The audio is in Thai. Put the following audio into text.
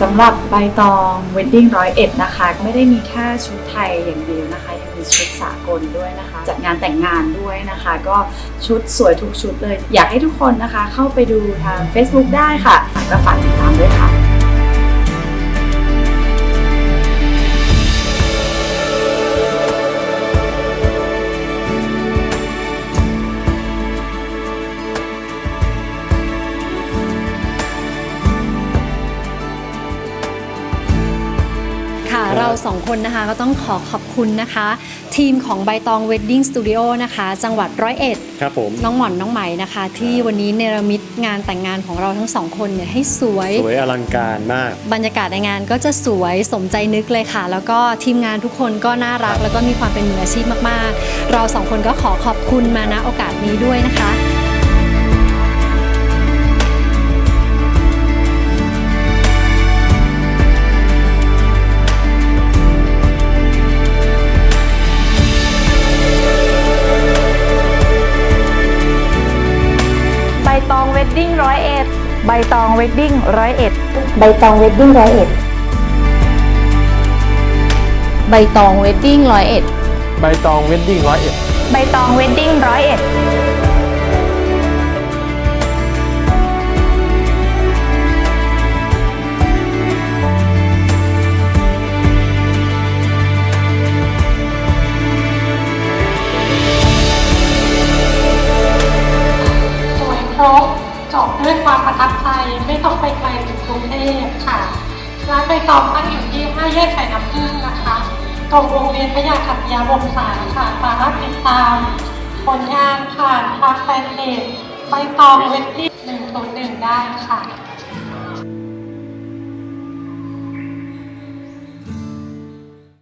สำหรับใบตองเวดดิ้งร้อยเอ็ดนะคะ ไม่ได้มีแค่ชุดไทยอย่างเดียวนะคะ ยังมีชุดสากลด้วยนะคะ จัดงานแต่งงานด้วยนะคะ ก็ชุดสวยทุกชุดเลย อยากให้ทุกคนนะคะ เข้าไปดูทาง Facebook ได้ค่ะแล้วฝากติดตามด้วยค่ะ เราสองคนนะคะก็ต้องขอขอบคุณนะคะ ทีมของใบตอง Wedding Studio นะคะ จังหวัดร้อยเอ็ดครับผมน้องหม่อนน้องไหมนะคะ ที่วันนี้เนรมิตงานแต่งงานของเราทั้งสองคนเนี่ยให้สวย สวยอลังการมาก บรรยากาศในงานก็จะสวยสมใจนึกเลยค่ะ แล้วก็ทีมงานทุกคนก็น่ารัก แล้วก็มีความเป็นมืออาชีพมากๆ เราสองคนก็ขอขอบคุณมาณโอกาสนี้ด้วยนะคะ ตองเวดดิ้งร้อยเอ็ดใบตองเวดดิ้งร้อยเอ็ดใบตองเวดดิ้งร้อยเอ็ดใบตองเวดดิ้งร้อยเอ็ดใบตองเวดดิ้งร้อยเอ็ดใบตองเวดดิ้งร้อยเอ็ด ความประทับใจไม่ต้องไปไกลถึงกรุงเทพค่ะ ร้านใบตองตั้งอยู่ที่ห้าแยกไข่น้ำผึ้งนะคะตรงวงเวียนพยาขัตยาวงศาค่ะสามารถติดตามผลงานผ่านทางแฟนเพจใบตองเวดดิ้งหนึ่งศูนหนึ่งได้ค่ะ